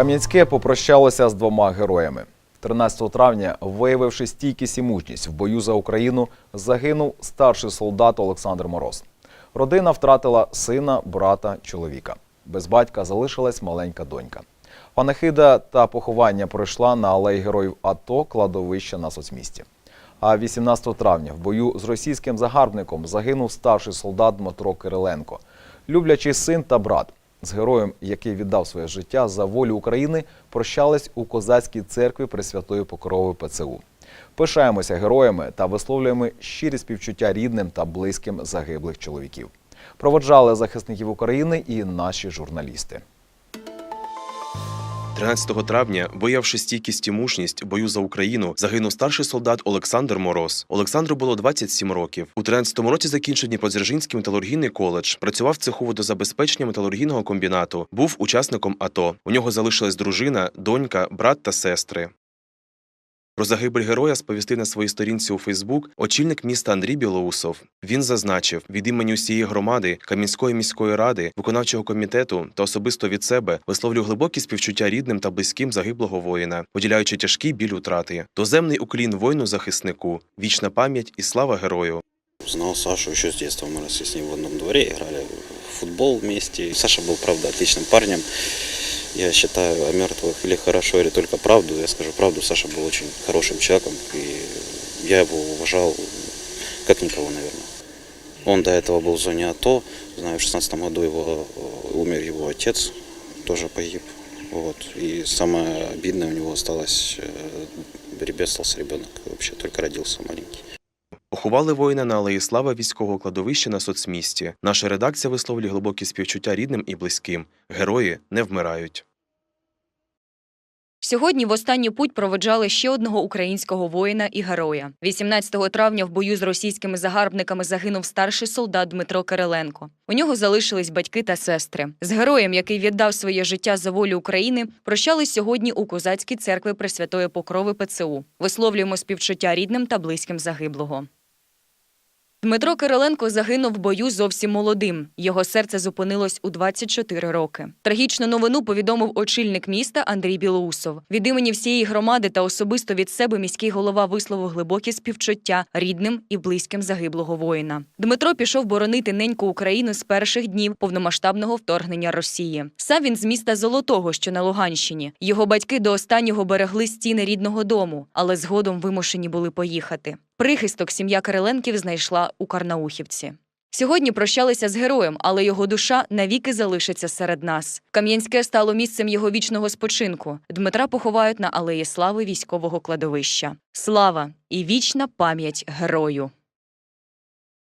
Кам'янське попрощалося з двома героями. 13 травня, виявивши стійкість і мужність в бою за Україну, загинув старший солдат Олександр Мороз. Родина втратила сина, брата, чоловіка. Без батька залишилась маленька донька. Панахида та поховання пройшла на алеї героїв АТО кладовища на соцмісті. А 18 травня в бою з російським загарбником загинув старший солдат Дмитро Кириленко, люблячий син та брат. З героєм, який віддав своє життя за волю України, прощались у козацькій церкві Пресвятої Покрови ПЦУ. Пишаємося героями та висловлюємо щирі співчуття рідним та близьким загиблих чоловіків. Проводжали захисників України і наші журналісти. 13 травня, виявивши стійкість і мужність бою за Україну, загинув старший солдат Олександр Мороз. Олександру було 27 років. У 13-му році закінчив Дніпродзержинський металургійний коледж, працював в цеху водозабезпечення металургійного комбінату, був учасником АТО. У нього залишилась дружина, донька, брат та сестри. Про загибель героя сповістив на своїй сторінці у Фейсбук очільник міста Андрій Білоусов. Він зазначив від імені усієї громади, Кам'янської міської ради, виконавчого комітету та особисто від себе висловлюю глибокі співчуття рідним та близьким загиблого воїна, поділяючи тяжкий біль утрати. Доземний уклін воїну захиснику, вічна пам'ять і слава герою. Знал Сашу еще с детства. Мы росли с ним в одном дворе, играли в футбол вместе. Саша был, правда, отличным парнем. Я считаю о мертвых или хорошо, или только правду. Я скажу правду, Саша был очень хорошим человеком, и я его уважал как никого, наверное. Он до этого был в зоне АТО. Знаю, в 16 году его, э, умер его отец, тоже погиб. Вот. И самое обидное у него осталось, э, ребят остался ребенок, вообще только родился маленький. Поховали воїна на алеї Слава військового кладовища на соцмісті. Наша редакція висловлює глибокі співчуття рідним і близьким. Герої не вмирають. Сьогодні в останню путь проведжали ще одного українського воїна і героя. 18 травня в бою з російськими загарбниками загинув старший солдат Дмитро Кириленко. У нього залишились батьки та сестри. З героєм, який віддав своє життя за волю України, прощались сьогодні у козацькій церкві Пресвятої Покрови ПЦУ. Висловлюємо співчуття рідним та близьким загиблого. Дмитро Кириленко загинув в бою зовсім молодим. Його серце зупинилось у 24 роки. Трагічну новину повідомив очільник міста Андрій Білоусов. Від імені всієї громади та особисто від себе міський голова висловив глибокі співчуття рідним і близьким загиблого воїна. Дмитро пішов боронити неньку Україну з перших днів повномасштабного вторгнення Росії. Сам він з міста Золотого, що на Луганщині. Його батьки до останнього берегли стіни рідного дому, але згодом вимушені були поїхати. Прихисток сім'я Кириленків знайшла у Карнаухівці. Сьогодні прощалися з героєм, але його душа навіки залишиться серед нас. Кам'янське стало місцем його вічного спочинку. Дмитра поховають на алеї слави військового кладовища. Слава і вічна пам'ять герою.